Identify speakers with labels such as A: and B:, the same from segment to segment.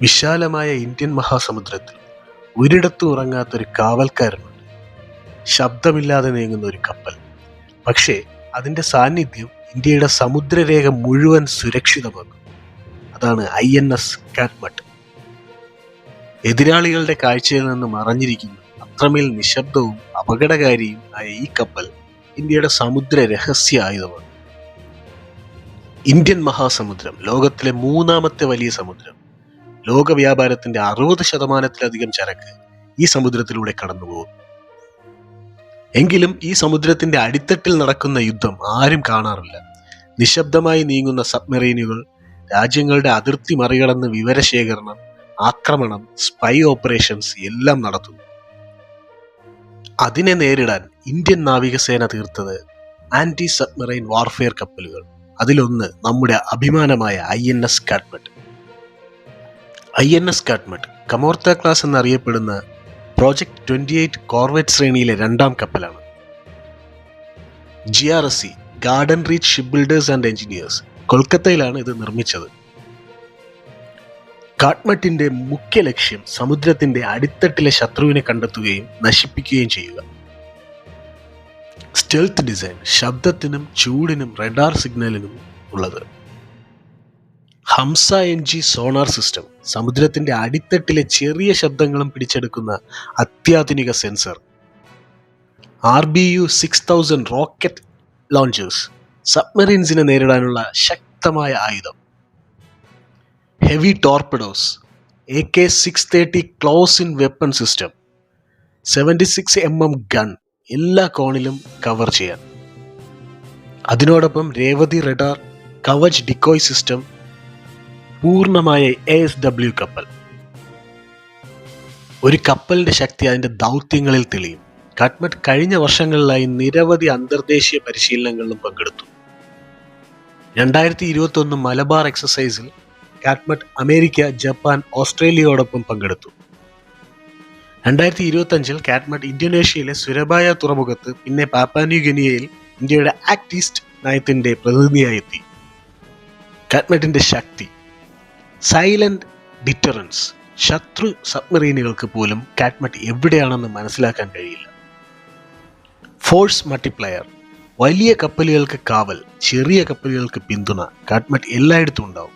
A: വിശാലമായ ഇന്ത്യൻ മഹാസമുദ്രത്തിൽ ഒരിടത്തും ഉറങ്ങാത്തൊരു കാവൽക്കാരനുണ്ട്. ശബ്ദമില്ലാതെ നീങ്ങുന്ന ഒരു കപ്പൽ. പക്ഷേ അതിന്റെ സാന്നിധ്യം ഇന്ത്യയുടെ സമുദ്രരേഖ മുഴുവൻ സുരക്ഷിതമാക്കും. അതാണ് ഐ എൻ എസ് കാറ്റ്മട്ട്. എതിരാളികളുടെ കാഴ്ചയിൽ നിന്ന് മറഞ്ഞിരിക്കുന്ന അത്രമേൽ നിശബ്ദവും അപകടകാരിയും ആയ ഈ കപ്പൽ ഇന്ത്യയുടെ സമുദ്ര രഹസ്യ ആയുധമാണ്. ഇന്ത്യൻ മഹാസമുദ്രം ലോകത്തിലെ മൂന്നാമത്തെ വലിയ സമുദ്രം. ലോക വ്യാപാരത്തിന്റെ അറുപത് ശതമാനത്തിലധികം ചരക്ക് ഈ സമുദ്രത്തിലൂടെ കടന്നുപോകും. എങ്കിലും ഈ സമുദ്രത്തിന്റെ അടിത്തട്ടിൽ നടക്കുന്ന യുദ്ധം ആരും കാണാറില്ല. നിശബ്ദമായി നീങ്ങുന്ന സബ്മറീനുകൾ രാജ്യങ്ങളുടെ അതിർത്തി മറികടന്ന് വിവരശേഖരണം ആക്രമണം സ്പൈ ഓപ്പറേഷൻസ് എല്ലാം നടത്തുന്നു. അതിനെ നേരിടാൻ ഇന്ത്യൻ നാവികസേന തീർത്തത് ആന്റി സബ്മറൈൻ വാർഫെയർ കപ്പലുകൾ. അതിലൊന്ന് നമ്മുടെ അഭിമാനമായ I N S Kadmatt I N S Kadmatt Kamorta class എന്നറിയപ്പെടുന്ന പ്രോജക്ട് ട്വന്റി എയ്റ്റ് കോർവെറ്റ് ശ്രേണിയിലെ രണ്ടാം കപ്പലാണ്. G R S C garden reach ship builders and engineers കൊൽക്കത്തയിലാണ് ഇത് നിർമ്മിച്ചത്. കാട്ട്മട്ടിന്റെ മുഖ്യ ലക്ഷ്യം സമുദ്രത്തിന്റെ അടിത്തട്ടിലെ ശത്രുവിനെ കണ്ടെത്തുകയും നശിപ്പിക്കുകയും ചെയ്യുക. സ്റ്റെൽത്ത് ഡിസൈൻ ശബ്ദത്തിനും ചൂടിനും റെഡാർ സിഗ്നലിനും ഉള്ളത്. Humsa N G sonar system. സമുദ്രത്തിന്റെ അടിത്തട്ടിലെ ചെറിയ ശബ്ദങ്ങളും പിടിച്ചെടുക്കുന്ന അത്യാധുനിക sensor. R B U six thousand rocket launchers സബ്മറീൻസിനെ നേരിടാനുള്ള ശക്തമായ ആയുധം. Heavy torpedoes A K six thirty close in weapon system seventy six M M gun എല്ലാ കോണിലും കവർ ചെയ്യാൻ. അതിനോടൊപ്പം Revathi radar Kavach decoy system പൂർണമായ എ എസ് ഡബ്ല്യു കപ്പൽ. ഒരു കപ്പലിന്റെ ശക്തി അതിന്റെ ദൗത്യങ്ങളിൽ തെളിയും. കാറ്റ്മറ്റ് കഴിഞ്ഞ വർഷങ്ങളിലായി നിരവധി അന്തർദേശീയ പരിശീലനങ്ങളിലും പങ്കെടുത്തു. രണ്ടായിരത്തി ഇരുപത്തി ഒന്ന് മലബാർ എക്സസൈസിൽ കാറ്റ്മറ്റ് അമേരിക്ക ജപ്പാൻ ഓസ്ട്രേലിയയോടൊപ്പം പങ്കെടുത്തു. രണ്ടായിരത്തി ഇരുപത്തി അഞ്ചിൽ കാറ്റ്മറ്റ് ഇന്തോനേഷ്യയിലെ സുരബായ തുറമുഖത്ത് പിന്നെ പാപ്പാന്യൂ ഗിനിയയിൽ ഇന്ത്യയുടെ ആക്ട് ഈസ്റ്റ് നയത്തിന്റെ പ്രതിനിധിയായി എത്തി. കാറ്റ്മറ്റിന്റെ ശക്തി സൈലന്റ് ഡിറ്ററൻസ് ശത്രു സബ്മറീനുകൾക്ക് പോലും കാറ്റ്മറ്റ് എവിടെയാണെന്ന് മനസ്സിലാക്കാൻ കഴിയില്ല. ഫോഴ്സ് മൾട്ടിപ്ലയർ വലിയ കപ്പലുകൾക്ക് കാവൽ ചെറിയ കപ്പലുകൾക്ക് പിന്തുണ കാറ്റ്മറ്റ് എല്ലായിടത്തും ഉണ്ടാവും.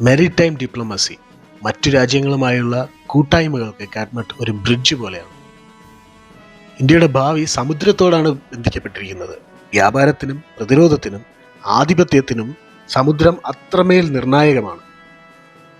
A: മെറിടൈം ഡിപ്ലോമസി മറ്റു രാജ്യങ്ങളുമായുള്ള കൂട്ടായ്മകൾക്ക് കാറ്റ്മറ്റ് ഒരു ബ്രിഡ്ജ് പോലെയാണ്. ഇന്ത്യയുടെ ഭാവി സമുദ്രത്തോടാണ് ബന്ധിക്കപ്പെട്ടിരിക്കുന്നത്. വ്യാപാരത്തിനും പ്രതിരോധത്തിനും ആധിപത്യത്തിനും സമുദ്രം അത്രമേൽ നിർണായകമാണ്.